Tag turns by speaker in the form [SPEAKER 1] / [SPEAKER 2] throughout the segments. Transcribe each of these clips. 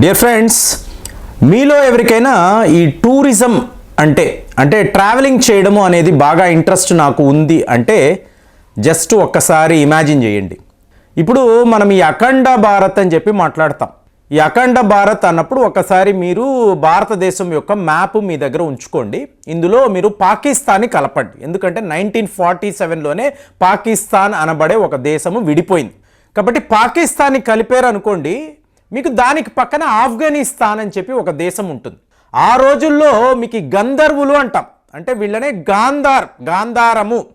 [SPEAKER 1] Dear friends మీలో ఎవరికైనా ఈ టూరిజం అంటే అంటే ట్రావెలింగ్ చేయడము అనేది బాగా ఇంట్రెస్ట్ నాకు ఉంది అంటే జస్ట్ ఒక్కసారి ఇమాజిన్ చేయండి. ఇప్పుడు మనం ఈ అఖండ భారత్ అని చెప్పి మాట్లాడతాం. ఈ అఖండ భారత్ అన్నప్పుడు ఒకసారి మీరు భారతదేశం యొక్క మ్యాప్ మీ దగ్గర ఉంచుకోండి. ఇందులో మీరు పాకిస్తాన్ని కలపండి. ఎందుకంటే నైన్టీన్ ఫార్టీ సెవెన్లోనే పాకిస్తాన్ అనబడే ఒక దేశము విడిపోయింది. కాబట్టి పాకిస్తాన్ని కలిపారు అనుకోండి మీకు దానికి పక్కన ఆఫ్ఘనిస్తాన్ అని చెప్పి ఒక దేశం ఉంటుంది. ఆ రోజుల్లో మీకు గంధర్వులు అంటాం. అంటే వీళ్ళనే గాంధార్ గాంధారము.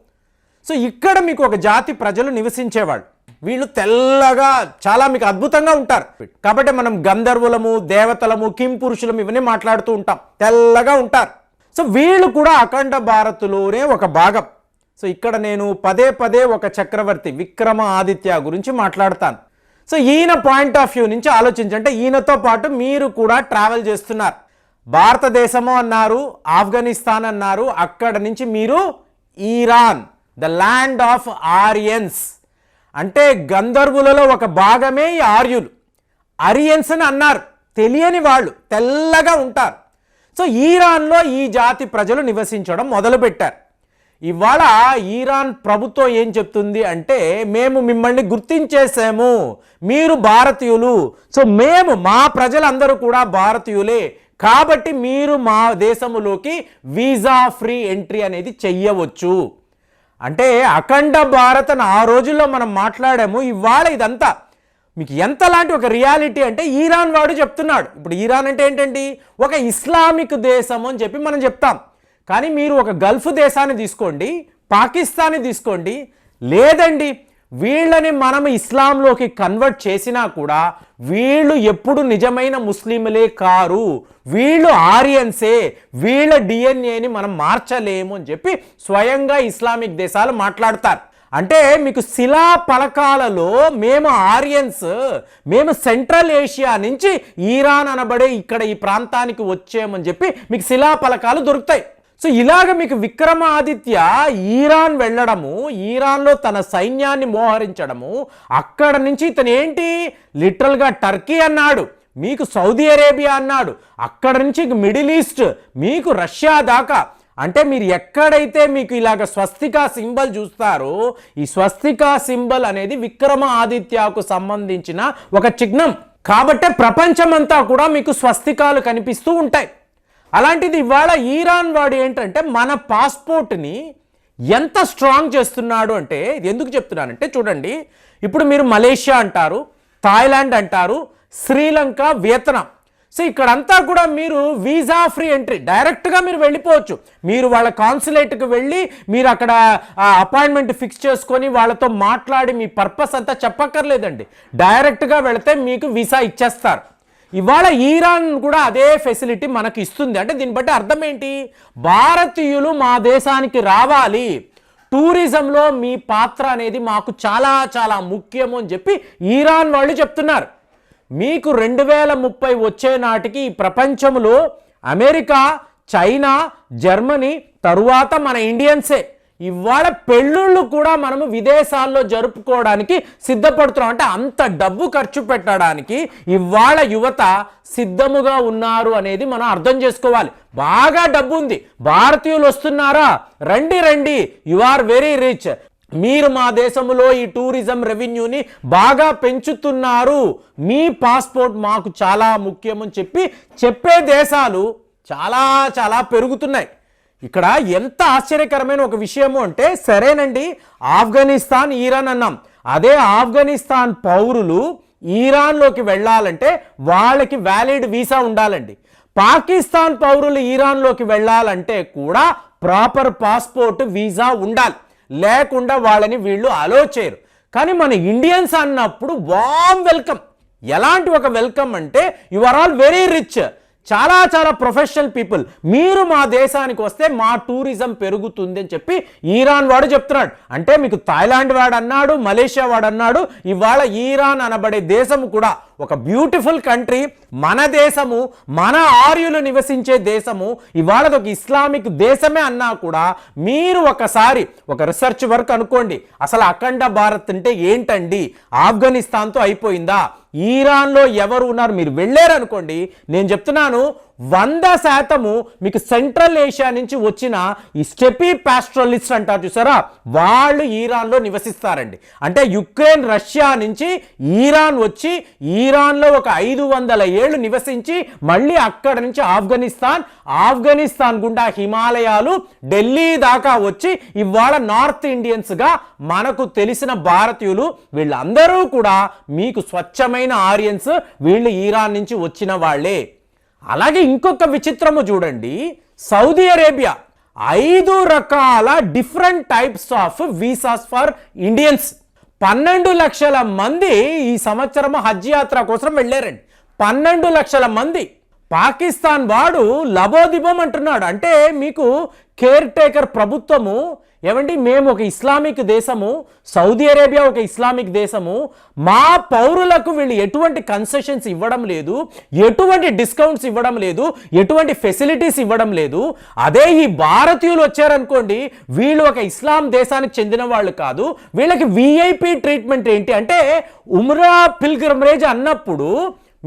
[SPEAKER 1] సో ఇక్కడ మీకు ఒక జాతి ప్రజలు నివసించేవాళ్ళు. వీళ్ళు తెల్లగా చాలా మీకు అద్భుతంగా ఉంటారు. కాబట్టి మనం గంధర్వులము దేవతలము కిం పురుషులము ఇవన్నీ మాట్లాడుతూ ఉంటాం. తెల్లగా ఉంటారు. సో వీళ్ళు కూడా అఖండ భారత్లోనే ఒక భాగం. సో ఇక్కడ నేను పదే పదే ఒక చక్రవర్తి విక్రమ ఆదిత్య గురించి మాట్లాడతాను. సో ఈయన పాయింట్ ఆఫ్ వ్యూ నుంచి ఆలోచించంటే ఈయనతో పాటు మీరు కూడా ట్రావెల్ చేస్తున్నారు. భారతదేశము అన్నారు ఆఫ్ఘనిస్తాన్ అన్నారు అక్కడ నుంచి మీరు Iran the land of Aryans అంటే గంధర్వులలో ఒక భాగమే ఈ ఆర్యులు. అరియన్స్ అని అన్నారు. తెలియని వాళ్ళు తెల్లగా ఉంటారు. సో ఈరాన్లో ఈ జాతి ప్రజలు నివసించడం మొదలుపెట్టారు. ఇవాళ ఈరాన్ ప్రభుత్వం ఏం చెప్తుంది అంటే మేము మిమ్మల్ని గుర్తించేసాము మీరు భారతీయులు. సో మేము మా ప్రజలందరూ కూడా భారతీయులే. కాబట్టి మీరు మా దేశములోకి వీసా ఫ్రీ ఎంట్రీ అనేది చెయ్యవచ్చు. అంటే అఖండ భారత్ అని ఆ రోజుల్లో మనం మాట్లాడాము ఇవాళ ఇదంతా. మీకు ఎంత లాంటి ఒక రియాలిటీ అంటే ఈరాన్ వాడు చెప్తున్నాడు. ఇప్పుడు ఈరాన్ అంటే ఏంటండి? ఒక ఇస్లామిక్ దేశం అని చెప్పి మనం చెప్తాం. కానీ మీరు ఒక గల్ఫ్ దేశాన్ని తీసుకోండి పాకిస్తాన్ని తీసుకోండి లేదండి వీళ్ళని మనం ఇస్లాంలోకి కన్వర్ట్ చేసినా కూడా వీళ్ళు ఎప్పుడు నిజమైన ముస్లింలే కారు. వీళ్ళు ఆరియన్సే వీళ్ళ డిఎన్ఏని మనం మార్చలేము అని చెప్పి స్వయంగా ఇస్లామిక్ దేశాలు మాట్లాడతారు. అంటే మీకు శిలా పలకాలలో మేము ఆరియన్స్ మేము సెంట్రల్ ఏషియా నుంచి ఈరాన్ అనబడే ఇక్కడ ఈ ప్రాంతానికి వచ్చామని చెప్పి మీకు శిలా పలకాలు దొరుకుతాయి. సో ఇలాగ మీకు విక్రమాదిత్య ఈరాన్ వెళ్ళడము ఈరాన్లో తన సైన్యాన్ని మోహరించడము అక్కడ నుంచి ఇతను ఏంటి లిటరల్గా టర్కీ అన్నాడు మీకు సౌదీ అరేబియా అన్నాడు అక్కడ నుంచి మిడిల్ ఈస్ట్ మీకు రష్యా దాకా. అంటే మీరు ఎక్కడైతే మీకు ఇలాగ స్వస్తికా సింబల్ చూస్తారో ఈ స్వస్తికా సింబల్ అనేది విక్రమ ఆదిత్యకు సంబంధించిన ఒక చిహ్నం. కాబట్టే ప్రపంచమంతా కూడా మీకు స్వస్తికాలు కనిపిస్తూ ఉంటాయి. అలాంటిది ఇవాళ ఈరాన్ వాడు ఏంటంటే మన పాస్పోర్ట్ని ఎంత స్ట్రాంగ్ చేస్తున్నాడు అంటే ఇది ఎందుకు చెప్తున్నానంటే చూడండి ఇప్పుడు మీరు మలేషియా అంటారు థాయిలాండ్ అంటారు శ్రీలంక వియత్నాం. సో ఇక్కడంతా కూడా మీరు వీసా ఫ్రీ ఎంట్రీ డైరెక్ట్గా మీరు వెళ్ళిపోవచ్చు. మీరు వాళ్ళ కాన్సులేట్కి వెళ్ళి మీరు అక్కడ అపాయింట్మెంట్ ఫిక్స్ చేసుకొని వాళ్ళతో మాట్లాడి మీ పర్పస్ అంతా చెప్పక్కర్లేదండి. డైరెక్ట్గా వెళితే మీకు వీసా ఇచ్చేస్తారు. ఇవాళ ఈరాన్ కూడా అదే ఫెసిలిటీ మనకి ఇస్తుంది. అంటే దీన్ని బట్టి అర్థం ఏంటి? భారతీయులు మా దేశానికి రావాలి. టూరిజంలో మీ పాత్ర అనేది మాకు చాలా చాలా ముఖ్యము అని చెప్పి ఈరాన్ వాళ్ళు చెప్తున్నారు. మీకు రెండు వేల ముప్పై వచ్చే నాటికి ఈ ప్రపంచంలో అమెరికా చైనా జర్మనీ తరువాత మన ఇండియన్సే. ఇవాళ పెళ్ళిళ్ళు కూడా మనము విదేశాల్లో జరుపుకోవడానికి సిద్ధపడుతున్నాం. అంటే అంత డబ్బు ఖర్చు పెట్టడానికి ఇవాళ యువత సిద్ధముగా ఉన్నారు అనేది మనం అర్థం చేసుకోవాలి. బాగా డబ్బు ఉంది. భారతీయులు వస్తున్నారా? రండి రండి. యు ఆర్ వెరీ రిచ్ మీరు మా దేశంలో ఈ టూరిజం రెవెన్యూని బాగా పెంచుతున్నారు. మీ పాస్పోర్ట్ మాకు చాలా ముఖ్యమని చెప్పి చెప్పే దేశాలు చాలా చాలా పెరుగుతున్నాయి. ఇక్కడ ఎంత ఆశ్చర్యకరమైన ఒక విషయము అంటే సరేనండి ఆఫ్ఘనిస్తాన్ ఈరాన్ అన్నాం. అదే ఆఫ్ఘనిస్తాన్ పౌరులు ఈరాన్లోకి వెళ్ళాలంటే వాళ్ళకి వ్యాలిడ్ వీసా ఉండాలండి. పాకిస్తాన్ పౌరులు ఈరాన్లోకి వెళ్ళాలంటే కూడా ప్రాపర్ పాస్పోర్ట్ వీసా ఉండాలి. లేకుండా వాళ్ళని వీళ్ళు అలో చేయరు. కానీ మన ఇండియన్స్ అన్నప్పుడు వామ్ వెల్కమ్. ఎలాంటి ఒక వెల్కమ్ అంటే you are all very rich. చాలా చాలా ప్రొఫెషనల్ పీపుల్ మీరు మా దేశానికి వస్తే మా టూరిజం పెరుగుతుంది అని చెప్పి ఈరాన్ వాడు చెప్తున్నాడు. అంటే మీకు థాయిలాండ్ వాడు అన్నాడు మలేషియా వాడు అన్నాడు ఇవాళ ఈరాన్ అనబడే దేశం కూడా ఒక బ్యూటిఫుల్ కంట్రీ మన దేశము మన ఆర్యులు నివసించే దేశము ఇవాళ ఒక ఇస్లామిక్ దేశమే అన్నా కూడా మీరు ఒకసారి ఒక రీసెర్చ్ వర్క్ అనుకోండి. అసలు అఖండ భారత్ అంటే ఏంటండి? ఆఫ్ఘనిస్తాన్తో అయిపోయిందా? ఈరాన్లో ఎవరు ఉన్నారు? మీరు వెళ్ళారు అనుకోండి నేను చెప్తున్నాను వంద శాతము మీకు సెంట్రల్ ఏషియా నుంచి వచ్చిన ఈ స్టెపీ ప్యాస్ట్రలిస్ట్ అంటారు చూసారా? వాళ్ళు ఈరాన్లో నివసిస్తారండి. అంటే యుక్రెయిన్ రష్యా నుంచి ఈరాన్ వచ్చి ఈరాన్లో ఒక ఐదు వందల ఏళ్ళు నివసించి మళ్ళీ అక్కడ నుంచి ఆఫ్ఘనిస్తాన్ ఆఫ్ఘనిస్తాన్ గుండా హిమాలయాలు ఢిల్లీ దాకా వచ్చి ఇవాళ నార్త్ ఇండియన్స్గా మనకు తెలిసిన భారతీయులు వీళ్ళందరూ కూడా మీకు స్వచ్ఛమైన ఆరియన్స్ వీళ్ళు ఈరాన్ నుంచి వచ్చిన వాళ్ళే. అలాగే ఇంకొక విచిత్రము చూడండి. సౌదీ అరేబియా ఐదు రకాల different types of visas for Indians పన్నెండు లక్షల మంది ఈ సంవత్సరం హజ్ యాత్ర కోసం వెళ్ళారండి. పన్నెండు లక్షల మంది. పాకిస్తాన్ వాడు లబోదిబం అంటున్నాడు. అంటే మీకు కేర్ టేకర్ ప్రభుత్వము ఏమండి మేము ఒక ఇస్లామిక్ దేశము సౌదీ అరేబియా ఒక ఇస్లామిక్ దేశము మా పౌరులకు వీళ్ళు ఎటువంటి కన్సెషన్స్ ఇవ్వడం లేదు ఎటువంటి డిస్కౌంట్స్ ఇవ్వడం లేదు ఎటువంటి ఫెసిలిటీస్ ఇవ్వడం లేదు. అదే ఈ భారతీయులు వచ్చారనుకోండి వీళ్ళు ఒక ఇస్లాం దేశానికి చెందిన వాళ్ళు కాదు వీళ్ళకి విఐపి ట్రీట్మెంట్ ఏంటి? అంటే ఉమ్రా పిల్గ్రమరేజ్ అన్నప్పుడు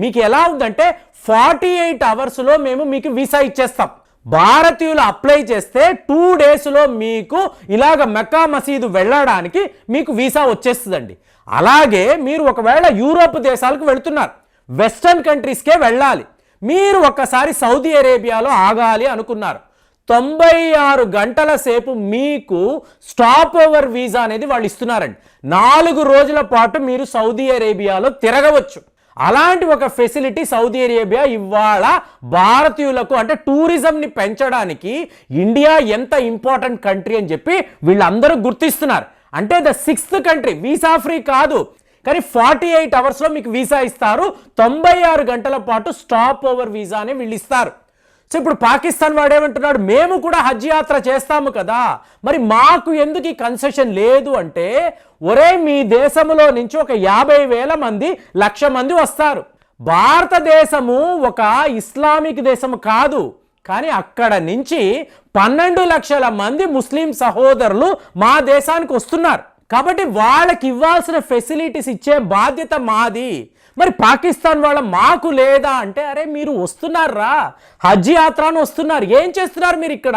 [SPEAKER 1] మీకు ఎలా ఉందంటే ఫార్టీ ఎయిట్ అవర్స్లో మేము మీకు వీసా ఇచ్చేస్తాం. భారతీయులు అప్లై చేస్తే టూ డేస్లో మీకు ఇలాగ మెక్కా మసీదు వెళ్ళడానికి మీకు వీసా వచ్చేస్తుందండి. అలాగే మీరు ఒకవేళ యూరోప్ దేశాలకు వెళుతున్నారు వెస్టర్న్ కంట్రీస్కే వెళ్ళాలి మీరు ఒక్కసారి సౌదీ అరేబియాలో ఆగాలి అనుకున్నారు తొంభై ఆరు గంటల సేపు మీకు స్టాప్ ఓవర్ వీసా అనేది వాళ్ళు ఇస్తున్నారండి. నాలుగు రోజుల పాటు మీరు సౌదీ అరేబియాలో తిరగవచ్చు. అలాంటి ఒక ఫెసిలిటీ సౌదీ అరేబియా ఇవాళ భారతీయులకు అంటే టూరిజంని పెంచడానికి ఇండియా ఎంత ఇంపార్టెంట్ కంట్రీ అని చెప్పి వీళ్ళందరూ గుర్తిస్తున్నారు. అంటే the sixth country visa free కాదు. కానీ ఫార్టీ ఎయిట్ అవర్స్లో మీకు వీసా ఇస్తారు. తొంభై ఆరు గంటల పాటు స్టాప్ ఓవర్ వీసానే వీళ్ళు ఇస్తారు. సో ఇప్పుడు పాకిస్తాన్ వాడేమంటున్నాడు? మేము కూడా హజ్ యాత్ర చేస్తాము కదా. మరి మాకు ఎందుకు ఈ కన్సెషన్ లేదు అంటే ఒరే మీ దేశంలో నుంచి ఒక యాభై వేల మంది లక్ష మంది వస్తారు. భారతదేశము ఒక ఇస్లామిక్ దేశము కాదు. కానీ అక్కడ నుంచి పన్నెండు లక్షల మంది ముస్లిం సహోదరులు మా దేశానికి వస్తున్నారు. కాబట్టి వాళ్ళకి ఇవ్వాల్సిన ఫెసిలిటీస్ ఇచ్చే బాధ్యత మాది. మరి పాకిస్తాన్ వాళ్ళ మాకు లేదా అంటే అరే మీరు వస్తున్నారా? హజ్ యాత్రను వస్తున్నారు. ఏం చేస్తున్నారు మీరు ఇక్కడ?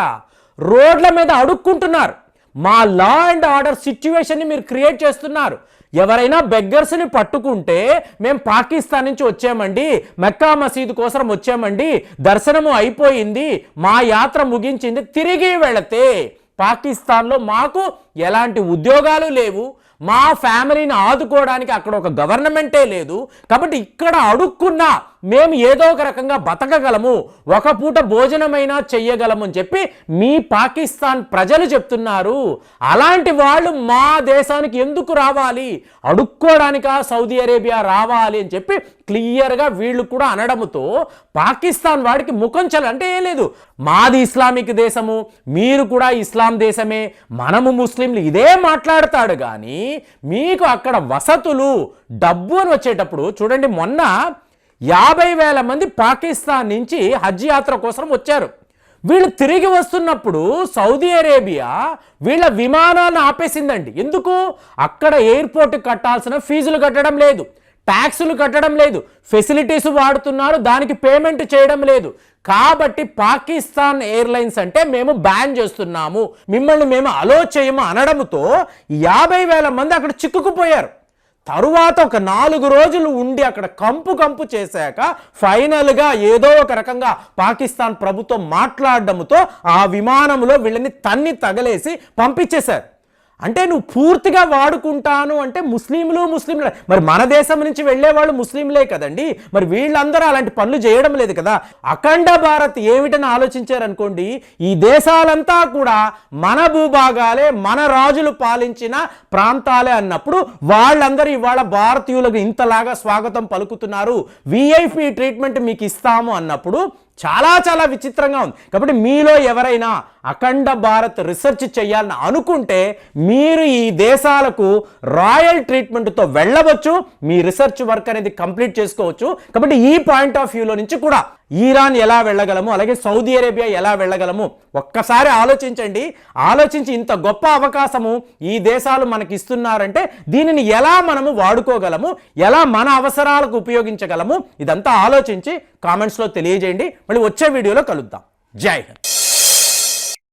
[SPEAKER 1] రోడ్ల మీద అడుక్కుంటున్నారు. మా లా అండ్ ఆర్డర్ సిచ్యువేషన్ని మీరు క్రియేట్ చేస్తున్నారు. ఎవరైనా బెగ్గర్స్ని పట్టుకుంటే మేము పాకిస్తాన్ నుంచి వచ్చామండి మెక్కా మసీదు కోసం వచ్చామండి దర్శనము అయిపోయింది మా యాత్ర ముగించింది తిరిగి వెళితే పాకిస్తాన్లో మాకు ఎలాంటి ఉద్యోగాలు లేవు. మా ఫ్యామిలీని ఆదుకోవడానికి అక్కడ ఒక గవర్నమెంటే లేదు. కాబట్టి ఇక్కడ అడుక్కున్నా మేము ఏదో ఒక రకంగా బతకగలము. ఒక పూట భోజనమైనా చెయ్యగలము అని చెప్పి మీ పాకిస్తాన్ ప్రజలు చెప్తున్నారు. అలాంటి వాళ్ళు మా దేశానికి ఎందుకు రావాలి? అడుక్కోవడానికా సౌదీ అరేబియా రావాలి అని చెప్పి క్లియర్గా వీళ్ళు కూడా అనడంతో పాకిస్తాన్ వాడికి ముఖం చల అంటే ఏం లేదు. మాది ఇస్లామిక్ దేశము. మీరు కూడా ఇస్లాం దేశమే. మనము ముస్లిం ముస్లింలు ఇదే మాట్లాడతాడు కానీ మీకు అక్కడ వసతులు డబ్బు అని వచ్చేటప్పుడు చూడండి మొన్న యాభై వేల మంది పాకిస్తాన్ నుంచి హజ్ యాత్ర కోసం వచ్చారు. వీళ్ళు తిరిగి వస్తున్నప్పుడు సౌదీ అరేబియా వీళ్ళ విమానాన్ని ఆపేసిందండి. ఎందుకు? అక్కడ ఎయిర్పోర్ట్ కట్టాల్సిన ఫీజులు కట్టడం లేదు. ట్యాక్సులు కట్టడం లేదు. ఫెసిలిటీస్ వాడుతున్నారు. దానికి పేమెంట్ చేయడం లేదు. కాబట్టి పాకిస్తాన్ ఎయిర్లైన్స్ అంటే మేము బ్యాన్ చేస్తున్నాము. మిమ్మల్ని మేము అలో చేయము అనడంతో యాభై వేల మంది అక్కడ చిక్కుకుపోయారు. తరువాత ఒక నాలుగు రోజులు ఉండి అక్కడ కంపు కంపు చేశాక ఫైనల్గా ఏదో ఒక రకంగా పాకిస్తాన్ ప్రభుత్వం మాట్లాడడంతో ఆ విమానంలో వీళ్ళని తన్ని తగలేసి పంపించేశారు. అంటే నువ్వు పూర్తిగా వాడుకుంటాను అంటే ముస్లింలు ముస్లింలు. మరి మన దేశం నుంచి వెళ్ళే వాళ్ళు ముస్లింలే కదండి. మరి వీళ్ళందరూ అలాంటి పనులు చేయడం లేదు కదా. అఖండ భారత్ ఏమిటని ఆలోచించారనుకోండి ఈ దేశాలంతా కూడా మన భూభాగాలే మన రాజులు పాలించిన ప్రాంతాలే అన్నప్పుడు వాళ్ళందరూ ఇవాళ భారతీయులకు ఇంతలాగా స్వాగతం పలుకుతున్నారు. విఐపి ట్రీట్మెంట్ మీకు ఇస్తాము అన్నప్పుడు చాలా చాలా విచిత్రంగా ఉంది. కాబట్టి మీలో ఎవరైనా అఖండ భారత్ రీసెర్చ్ చేయాలని అనుకుంటే మీరు ఈ దేశాలకు రాయల్ ట్రీట్మెంట్తో వెళ్ళవచ్చు మీ రీసెర్చ్ వర్క్ అనేది కంప్లీట్ చేసుకోవచ్చు. కాబట్టి ఈ పాయింట్ ఆఫ్ వ్యూలో నుంచి కూడా ఈరాన్ ఎలా వెళ్ళగలము? అలాగే సౌదీ అరేబియా ఎలా వెళ్ళగలము? ఒక్కసారి ఆలోచించండి. ఆలోచించి ఇంత గొప్ప అవకాశము ఈ దేశాలు మనకి ఇస్తున్నారంటే దీనిని ఎలా మనము వాడుకోగలము? ఎలా మన అవసరాలకు ఉపయోగించగలము? ఇదంతా ఆలోచించి కామెంట్స్లో తెలియజేయండి. మళ్ళీ వచ్చే వీడియోలో కలుద్దాం. జై హింద్.